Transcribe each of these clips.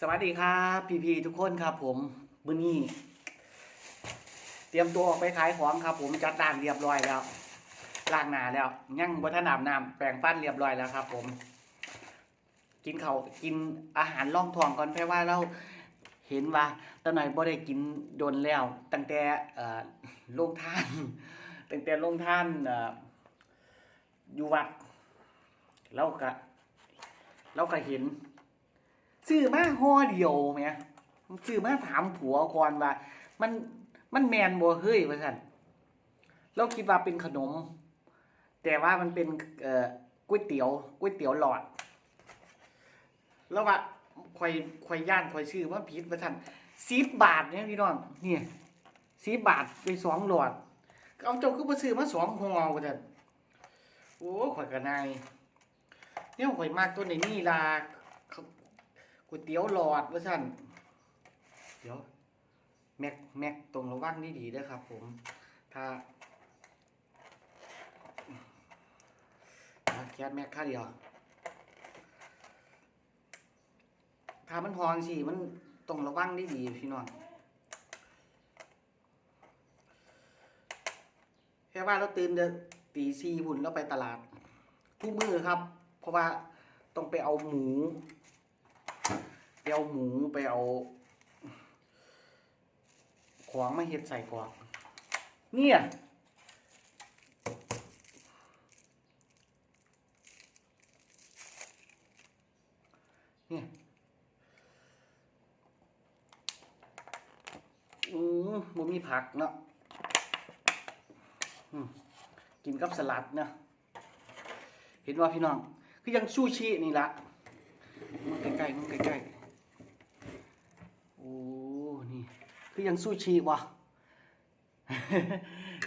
สวัสดีครับพี่พีทุกคนครับผมมื้อนี้ เตรียมตัวออกไปขายของครับ ผมจัดร้านเรียบร้อยแล้วล้างหน้าแล้วยังบ่ทันาบน้ำแปรงฟันเรียบร้อยแล้วครับ ผม กินเขาวกินอาหารล่องท้องก่อนเพราะว่าเราเห็นว่าตอนไหนบ่ได้กินโดนแล้ว ตั้งแต่เอ่อโรงท่าน ตั้งแต่โรงท่านเอ่ออยู่วัดเราก็เราก็เห็น ซื้อมาห่อเดียวแหมซื้อมาถามผัวก่อนว่า มันมันแมนบ่เฮ้ยว่าซั่นเราคิดว่าเป็นขนม แต่ว่ามันเป็นเอ่อก๋วยเตี๋ยวก๋วยเตี๋ยวหลอด แล้วว่าข่อยข่อยย่านข่อยซื้อมาผิดว่าซั่น10บาทเนี่ยพี่น้องเนี่ย10บาทไปสองหลอดเอาเจ้าคือบ่ซื้อมาสองห่อว่าซั่นโอ้ข่อยก็นายเนี่ยข่อยมากตัวนี้นี่ล่ะ ก๋วยเตี๋ยวหลอดว่าสั่นเดี๋ยวแม็กแม็กตรงระว่างนี่ดีเด้อครับ ผมถ้าถ้าแคสแม็กค่าเดียว ถ้ามันพองสิมันตรงระว่างได้ดีพี่น้องแค่ว่าเราตื่นเด้อตีสี่หุ่นแล้วไปตลาด ทุกมือครับ เพราะว่าต้องไปเอาหมู ไปเอาหมูไปเอาของมาเห็ดใส่กรอกเนี่ยเนี่ยอืมบ่มีผักเนาะกินกับสลัดเนาะเห็นว่าพี่น้อง คือยังซูชินี่ละมันใกล้ๆมันใกล้ๆ นี่ คือยังซูชิวะ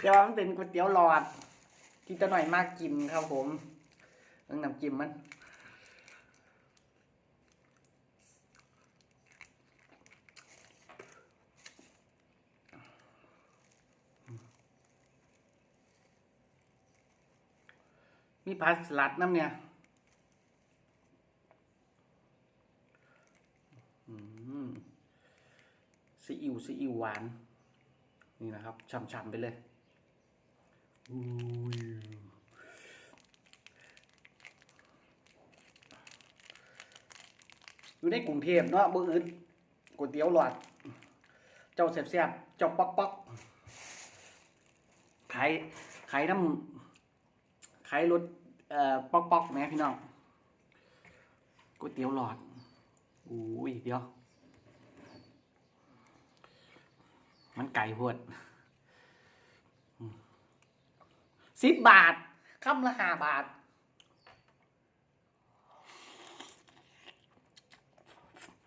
แต่ว่ามันเป็นก๋วยเตี๋ยวหลอด ที่ตะหน่อยมากกินครับผมต้องน้ำจิ้มมันมีผักสลัดน้ำเนี่ย อืม ซีอิ๊วซีอิ๊วหวาน นี่นะครับฉ่ำๆไปเลยอยู่ในกรุงเทพเนาะบ่อื่นก๋วยเตี๋ยวหลอด เจ้าแซ่บๆเจ้าป๊อกป๊อกขายขายน้ำขายรถเอ่อป๊อกป๊อกแหมพี่น้องก๋วยเตี๋ยวหลอดอุ้ยเดี๋ยว มันไก่พวดสิบบาทคำละห้าบาท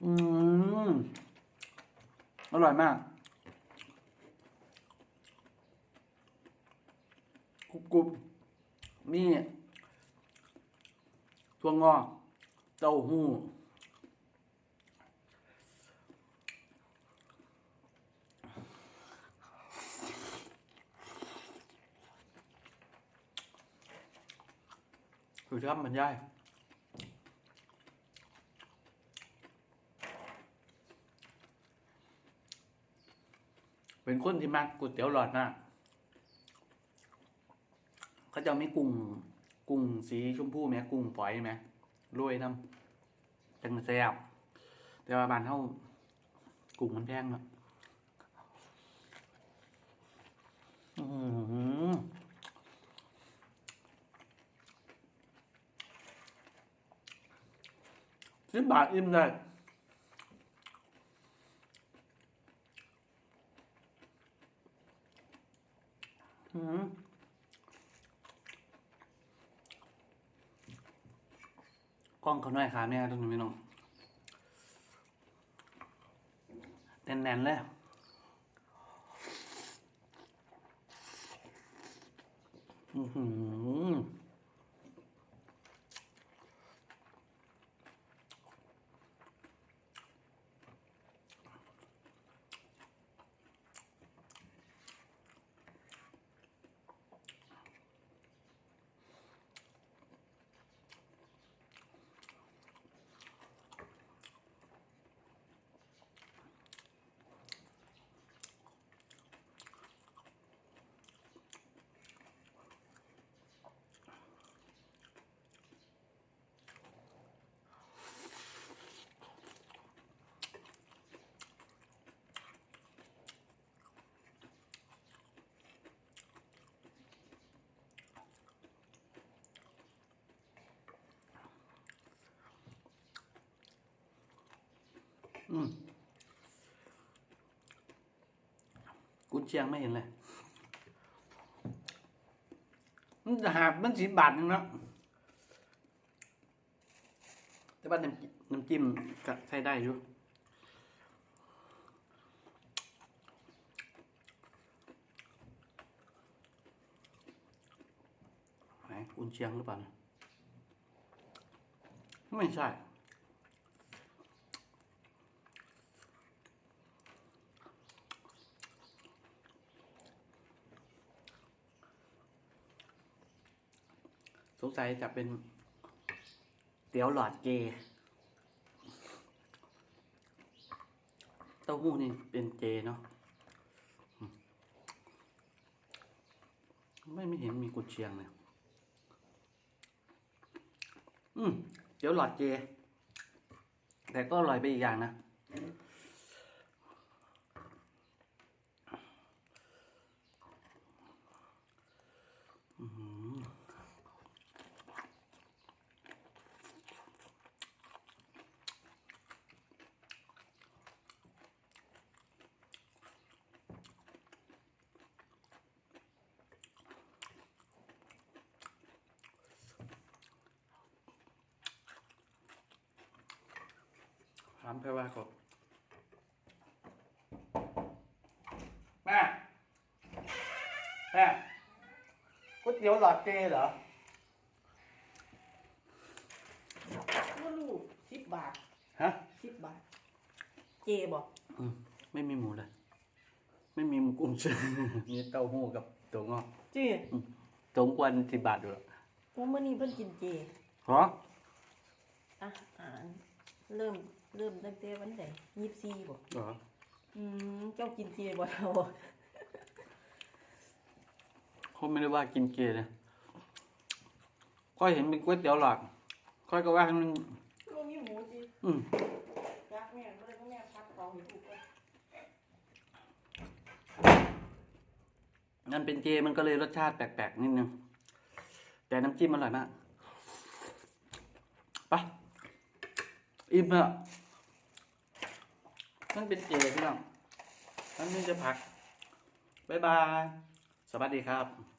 อืม อร่อยมากกรุบกรุบมีถั่วงอก เต้าหู้ คือครับมันย่ายเป็นคนที่มักก๋วยเตี๋ยวหลอดมากเขาจะไม่กุ้งกุ้งสีชมพูไหมกุ้งฝอยไหมโรยน้ำเป็นแซ่บแต่ว่าบานเท่ากุ้งมันแพงเนาะอือหือ สิบบาทอิ่มเลยอืมกล้องเขาหน่อยครับเนี่ยตรงนี้ไม่น้องแน่นๆเลยอือหือ กุนเชียงไม่เห็นเลย มันจะหาบมันสิบบาทนึงเนาะแต่ว่าน้ำน้ำจิ้มก็ใช้ได้อยู่ไหนกุนเชียงหรือเปล่า ไม่ใช่ สงสัยจะเป็นเตี๋ยวหลอดเกเต้าหู้นี่เป็นเจเนาะไม่ไม่เห็นมีกุนเชียงเลยอืมเดี๋ยวหลอดเจ แต่ก็อร่อยไปอีกอย่างนะามแพรว่าก่อนแม่แม่ก๋วยเตี๋ยวหลอดเจเหรอก็ลูกสิบบาทฮะสิบบาท เจบอกอืมไม่มีหมูเลย ไม่มีหมูกุ้งเชื่อมีเต้าหู้กับตัวงอกเจีสมควรสิบบาทด้วยว่าเมื่อนี้เพิ่นกินเจเหรออะอ่านเริ่ม เริ่มตั้งแต่วันไหนยี่สิบสี่บอกเหรออืมเจ้ากินเจบ่เราเขาไม่ได้ว่ากินเจเลยค่อยเห็นเป็นก๋วยเตี๋ยวหลอดค่อยก็ว่ามันก็มีหมูจีอืมยักแม่ก็เลยต้องแม่พัดของให้ถูกก่อนนั่นเป็นเจมันก็เลยรสชาติแปลกๆนิดนึงแต่น้ำจิ้มอร่อยมาก ไป อิ่มแล้ นั่นเป็นเจพี่น้องนั่นนี่จะผัก บ๊ายบาย สวัสดีครับ